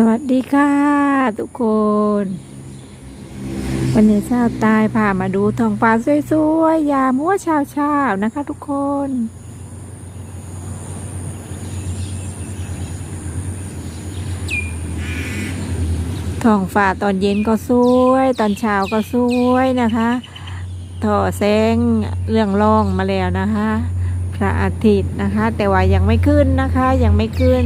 สวัสดีค่ะทุกคน วันนี้เช้าตายพามาดูท้องฟ้าสวยๆยามหัวเช้าเช้าๆนะคะทุกคน ท้องฟ้าตอนเย็นก็สวย ตอนเช้าก็สวยนะคะถ่อแสงเรื่องร่องมาแล้วนะคะ พระอาทิตย์นะคะ แต่ว่ายังไม่ขึ้นนะคะยังไม่ขึ้น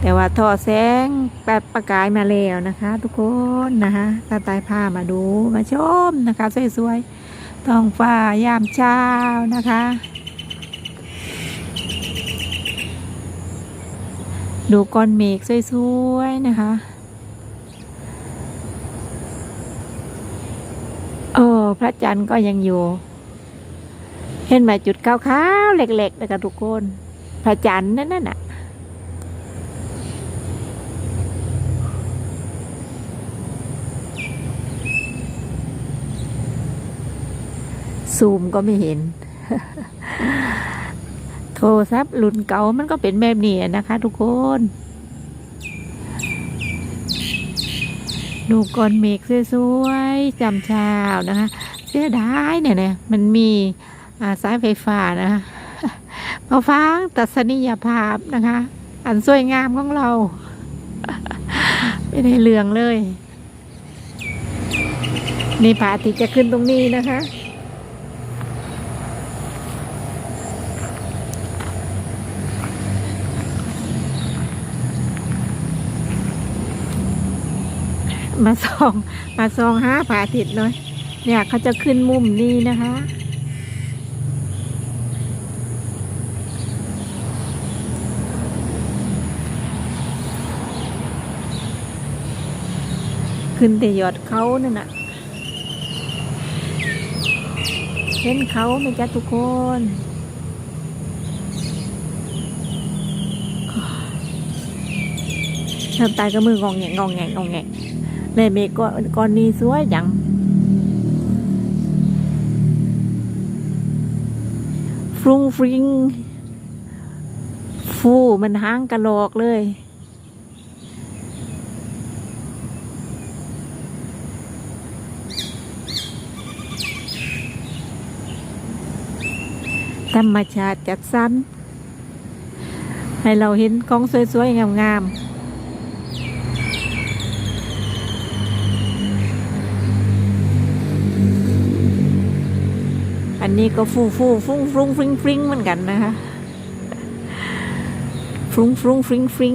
แต่ว่าท่อแสงแปดประกายมาแล้วนะคะ ทุกคนนะคะตาตายผ้ามาดูมาชมนะคะสวยๆท้องฟ้ายามเช้านะคะ ดูก้อนเมฆสวยๆนะคะโอ้พระจันทร์ก็ยังอยู่ เห็นไหมจุดขาวๆเล็กๆนะคะทุกคน พระจันทร์นั่นน่ะ ซูมก็ไม่เห็น โทรศัพท์รุ่นเก่ามันก็เป็นแบบนี้นะคะทุกคน ดูก้อนเมฆสวยๆจำเช้านะคะ เสียดายเนี่ยเนี่ยมันมีสายไฟฟ้านะคะมาฟังตัศนียภาพนะคะ อันสวยงามของเรา ไม่ได้เลืองเลย นี่พระอาทิตย์จะขึ้นตรงนี้นะคะ มาซอง มาซองห้าพระอาทิตย์หน่อยเนี่ยเขาจะขึ้นมุมนี้นะคะ ขึ้นแต่ยอดเขานั่นน่ะ เห็นเขาไหมจ๊ะทุกคนทำตายก็มืององแงงงองแงงงองแง เลยเมฆก้อนก้อนนี้สวยจังฟรุงฟริงฟูมันห้างกระโหลกเลย ธรรมชาติจัดสรรให้เราเห็นของสวย ๆ งาม ๆ นนี้ก็ฟูฟูฟุ้งฟุ้งฟริงฟริงเหมือนกันนะคะฟรุ้งฟรุ้งฟริงฟริง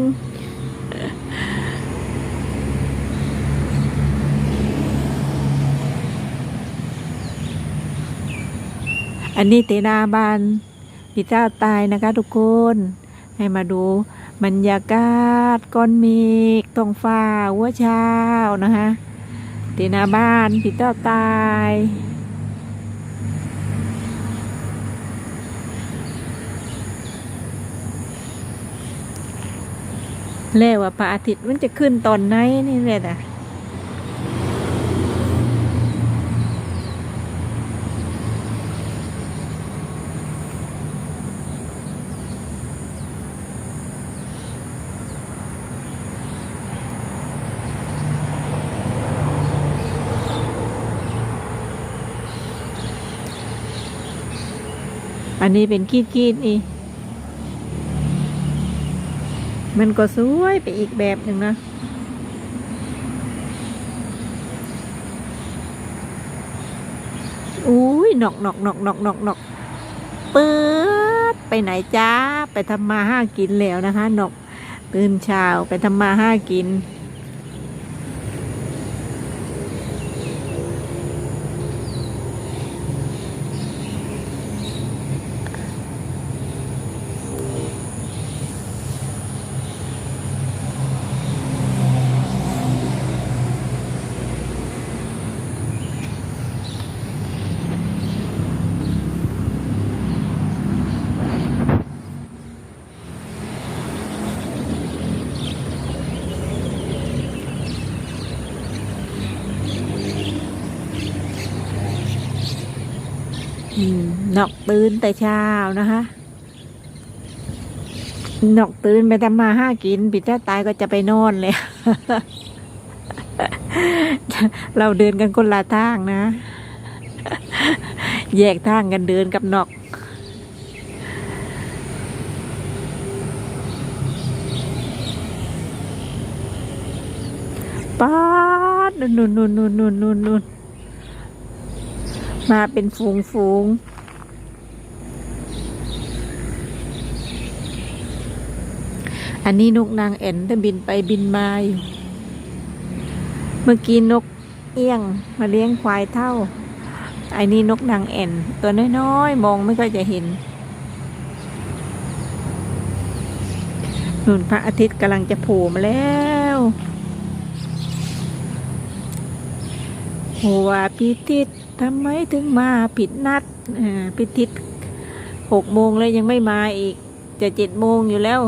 อันนี้เตนาบานพิเจ้าตายนะคะทุกคน ให้มาดูบรรยากาศก้อนเมฆท้องฟ้าหัวเช้านะคะเตนาบ้านพิเจ้าตาย แล้วว่าพระอาทิตย์มันจะขึ้นตอนไหนนี่เลยนะอันนี้เป็นกีดกีดๆนี่ มันก็สวยไปอีกแบบหนึ่งนะ อุ้ยหนอกหนอกหนอกหนอกหนอกหนอกเปิดไปไหนจ้า ไปทำมาห้ากินแล้วนะคะหนอกตื่นเช้าไปทำมาห้ากิน นอกตื่นแต่เช้านะคะนกตื่นไปทำมาห้ากินปิดถ้าตายก็จะไปนอนเลย เราเดินกันคนละทางนะ แยกทางกันเดินกับนกป๊าดนุนนุ่นนุ่นนุ่นนุ่นนุ่นนุ่น มาเป็นฝูงฝูงอันนี้นกนางแอ่นได้บินไปบินมาอยู่ เมื่อกี้นกเอี้ยงมาเลี้ยงควายเท่า ไอ้นี่นกนางแอ่น ตัวน้อยๆ มองไม่ค่อยจะเห็นนุ่นพระอาทิตย์กำลังจะโผล่มาแล้ว หัวพิทิศทำไมถึงมาผิดนัดอ่าพิทิศหกโมงแล้วยังไม่มาอีก จะเจ็ดโมงอยู่แล้ว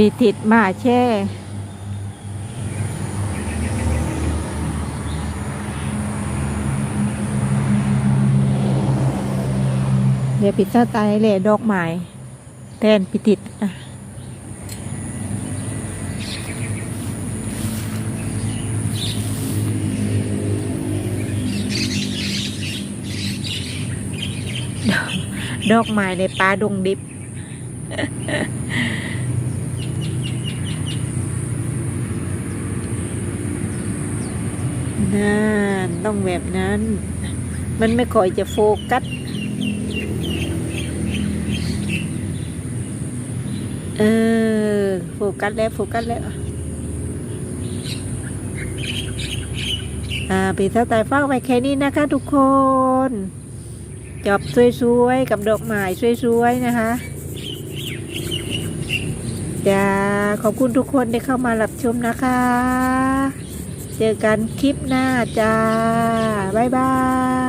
ปีติดมาแช่เดี๋ยวปิดซาตายเลยดอกไม้แทนปิติดอะดอกดอกไม้ในป่าดงดิบ นั่นต้องแบบนั้น มันไม่ค่อยจะโฟกัสเออโฟกัสแล้วโฟกัสแล้วอ่าปีเท่าตายฟ้าไว้แค่นี้นะคะทุกคนจอบสวยๆกับดอกไม้สวยๆนะคะจะขอบคุณทุกคนที่เข้ามารับชมนะคะ เจอกันคลิปหน้าจ้า บ๊ายบาย